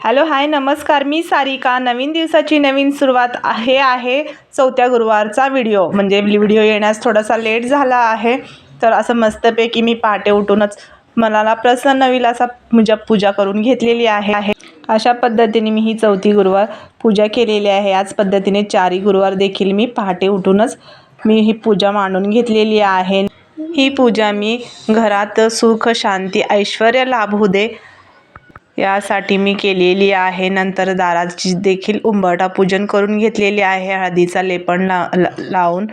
Hello hi नमस्कार. मी सारिका. नवीन दिवसाची नवीन सुरुवात हे आहे चौथ्या गुरुवारचा व्हिडिओ. म्हणजे व्हिडिओ येण्यास थोडासा लेट झाला आहे तर असं मस्तपैकी मी पहाटे उठूनच मनाला प्रसन्न होईल असा म्हणजे पूजा करून घेतलेली आहे आहे. अशा पद्धतीने मी ही चौथी गुरुवार पूजा केलेली आहे. याच पद्धतीने चारही गुरुवार देखील मी पहाटे उठूनच मी ही पूजा मांडून घेतलेली आहे. ही पूजा मी घरात सुख शांती ऐश्वर लाभू दे यासाठी मी केलेली आहे. नंतर दाराची देखील उंबरठा पूजन करून घेतलेली आहे. हळदीचा लेपण ला ला लावून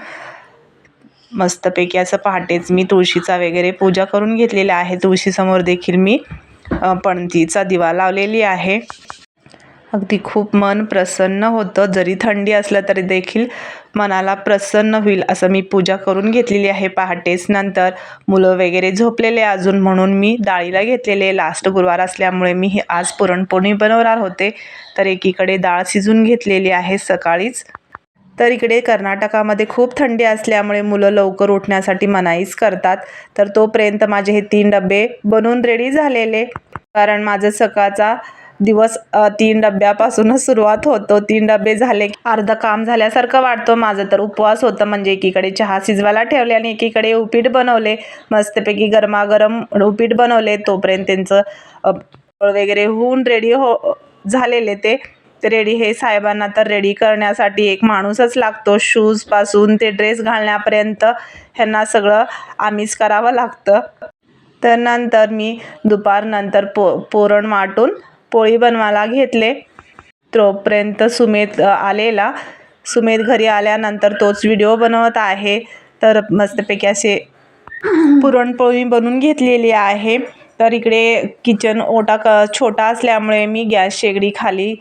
मस्तपैकी असं पहाटेच मी तुळशीचा वगैरे पूजा करून घेतलेला आहे. तुळशीसमोर देखील मी पणतीचा दिवा लावलेली आहे. अगदी खूप मन प्रसन्न होतं. जरी थंडी असलं तरी देखील मनाला प्रसन्न होईल असं मी पूजा करून घेतलेली आहे पहाटेच. नंतर मुलं वगैरे झोपलेले अजून म्हणून मी डाळीला घेतलेले. लास्ट गुरुवार असल्यामुळे मी हे आज पुरणपोळी बनवणार होते. तर एकीकडे डाळ शिजून घेतलेली आहे सकाळीच. तर इकडे कर्नाटकामध्ये खूप थंडी असल्यामुळे मुलं लवकर उठण्यासाठी मनाईच करतात. तर तोपर्यंत माझे हे तीन डबे बनवून रेडी झालेले. कारण माझं सकाळचा दिवस तीन डब्यापासूनच सुरुवात होतो. तीन डबे झाले. अर्ध काम झाल्यासारखं वाटतं माझं तर उपवास होतं म्हणजे एकीकडे चहा शिजवायला ठेवले आणि एकीकडे उपीट बनवले. मस्तपैकी गरमागरम उपीट बनवले. तोपर्यंत त्यांचं वगैरे होऊन रेडी हो झालेले ते. रेडी हे साहेबांना तर रेडी करण्यासाठी एक माणूसच लागतो. शूजपासून ते ड्रेस घालण्यापर्यंत ह्यांना सगळं आम्हीच करावं लागतं. तर नंतर मी दुपारनंतर पो पुरण वाटून पोळी बनवायला घेतले. तोपर्यंत सुमेध आलेला. सुमेध घरी आल्यानंतर तोच व्हिडिओ बनवत आहे. तर मस्तपैकी असे पुरणपोळी बनवून घेतलेली आहे. तर इकडे किचन ओटा क छोटा असल्यामुळे मी गॅस शेगडी खाली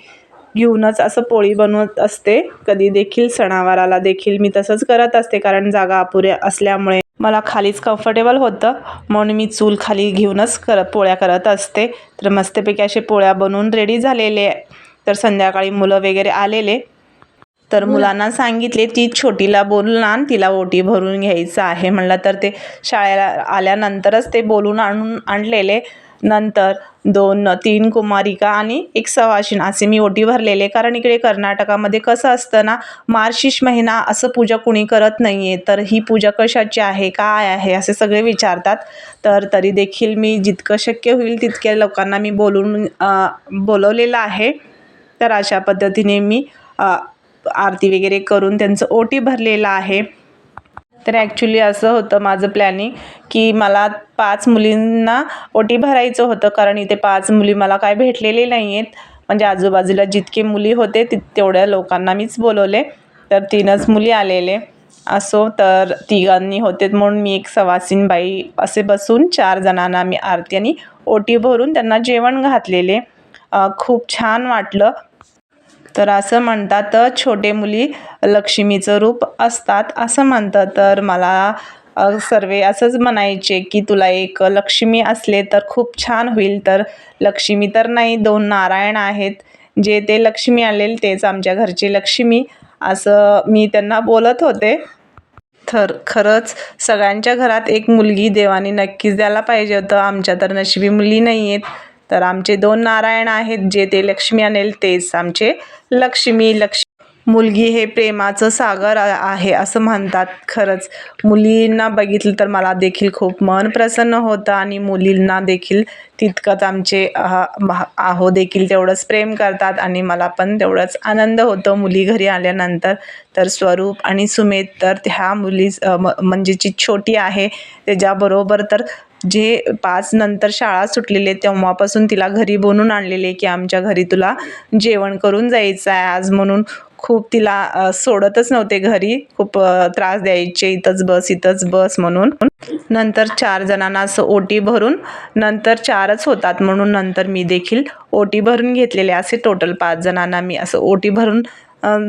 घेऊनच असं पोळी बनवत असते. कधी देखील सणावाराला देखील मी तसंच करत असते कारण जागा अपुऱ्या असल्यामुळे. मला खालीच कम्फर्टेबल होतं. म्हणून मी चूल खाली घेऊनच कर पोळ्या करत असते. तर मस्तपैकी असे पोळ्या बनवून रेडी झालेले तर संध्याकाळी मुलं वगैरे आलेले. तर मुलांना सांगितले ती छोटीला बोलून आण तिला ओटी भरून घ्यायचं आहे. म्हणलं तर ते शाळेला आल्यानंतरच ते बोलून आणून आणलेले. नंतर दोन तीन कुमारिका आणि एक सवाशिण असे मी ओटी भरलेले. कारण इकडे कर्नाटकामध्ये कसं असतं ना मार्शिष महिना असं पूजा कुणी करत नाही आहे तर ही पूजा कशाची आहे काय आहे असे सगळे विचारतात. तर तरी देखील मी जितकं शक्य होईल तितक्या लोकांना मी बोलून बोलवलेलं आहे. तर अशा पद्धतीने मी आरती वगैरे करून त्यांचं ओटी भरलेलं आहे. तर ॲक्च्युली असं होतं माझं प्लॅनिंग की मला पाच मुलींना ओटी भरायचं होतं कारण इथे पाच मुली मला काय भेटलेले नाही आहेत म्हणजे आजूबाजूला जितके मुली होते ति तेवढ्या लोकांना मीच बोलवले. तर तीनच मुली आलेले. असो तर तिघांनी होते म्हणून मी एक सवासीन बाई असे बसून चार जणांना मी आरती आणि ओटी भरून त्यांना जेवण घातलेले. खूप छान वाटलं. तर असं म्हणतात छोटे मुली लक्ष्मीचं रूप असतात असं म्हणतं तर मला सर्व सर्वे असंच म्हणायचे की तुला एक लक्ष्मी असले तर खूप छान होईल. तर लक्ष्मी तर नाही दोन नारायण आहेत. जे ते लक्ष्मी आलेले तेच आमच्या घरची लक्ष्मी. असं मी त्यांना बोलत होते. तर खरंच सगळ्यांच्या घरात एक मुलगी देवाने नक्कीच द्यायला पाहिजे होतं. आमच्या तर नशिबी मुली नाही आहेत तर आमचे दोन नारायण आहेत जे ते लक्ष्मी आणेल तेच आमचे लक्ष्मी लक्ष्मी. मुलगी हे प्रेमाचं सागर आहे असं म्हणतात. खरंच मुलींना बघितलं तर मला देखील खूप मन प्रसन्न होतं आणि मुलींना देखील तितकंच आमचे आहो देखील तेवढंच प्रेम करतात आणि मला पण तेवढंच आनंद होतो. मुली घरी आल्यानंतर तर स्वरूप आणि सुमेध तर ह्या मुली म्हणजे जी छोटी आहे त्याच्याबरोबर तर जे पाच नंतर शाळा सुटलेले तेव्हापासून तिला घरी बनून आणलेले की आमच्या घरी तुला जेवण करून जायचं आहे. आज म्हणून खूप तिला सोडतच नव्हते घरी. खूप त्रास द्यायचे इथंच बस इथंच बस म्हणून. नंतर चार जणांना असं ओटी भरून नंतर चारच होतात म्हणून नंतर मी देखील ओटी भरून घेतलेले असे टोटल पाच जणांना मी असं ओटी भरून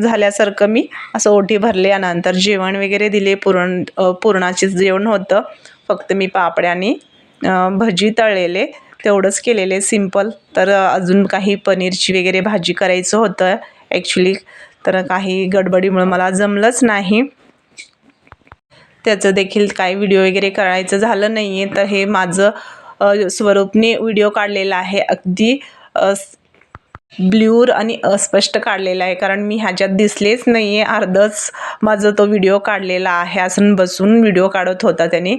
झाल्यासारखं मी असं ओटी भरले यानंतर जेवण वगैरे दिले. पुरण पुरणाचेच जेवण होतं. फक्त मी पापड्याने भजी तळलेले तेवढंच केलेले सिंपल तर अजून काही पनीरची वगैरे भाजी करायचं होतं ॲक्च्युली तर काही गडबडीमुळे मला जमलंच नाही. त्याचं देखील काही व्हिडिओ वगैरे करायचं झालं नाही आहे तर हे माझं स्वरूपने व्हिडिओ काढलेला आहे. अगदी ब्ल्यूर आणि अस्पष्ट काढलेला आहे. कारण मी ह्याच्यात दिसलेच नाही आहे अर्धच माझं तो व्हिडिओ काढलेला आहे. असून बसून व्हिडिओ काढत होता त्याने.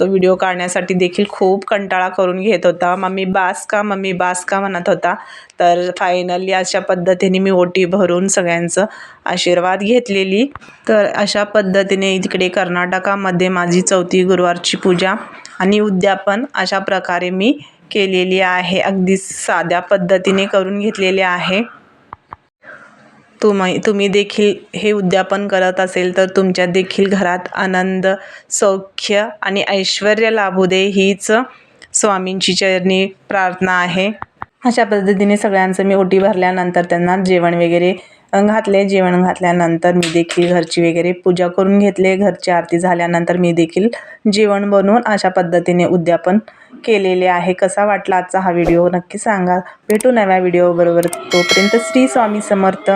तो व्हिडिओ काढण्यासाठी देखील खूप कंटाळा करून घेत होता. मम्मी बास का? मम्मी बास का? म्हणत होता. तर फायनली अशा पद्धतीने मी ओटी भरून सगळ्यांचं आशीर्वाद घेतलेली. तर अशा पद्धतीने तिकडे कर्नाटकामध्ये माझी चौथी गुरुवारची पूजा आणि उद्यापन अशा प्रकारे मी केलेली आहे. अगदी साध्या पद्धतीने करून घेतलेले आहे. तुम्ही तुम्ही देखील हे उद्यापन करत असेल तर तुमच्या देखील घरात आनंद सौख्य आणि ऐश्वर्य लाभू दे हीच स्वामींची चरणी प्रार्थना आहे. अशा पद्धतीने सगळ्यांचं मी ओटी भरल्यानंतर त्यांना जेवण वगैरे घातले. जेवण घातल्यानंतर मी देखील घरची वगैरे पूजा करून घेतले. घरची आरती झाल्यानंतर मी देखील जेवण बनवून अशा पद्धतीने उद्यापन केलेले आहे. कसा वाटला आजचा हा व्हिडिओ नक्की सांगा. भेटू नव्या व्हिडिओबरोबर. तोपर्यंत श्री स्वामी समर्थ.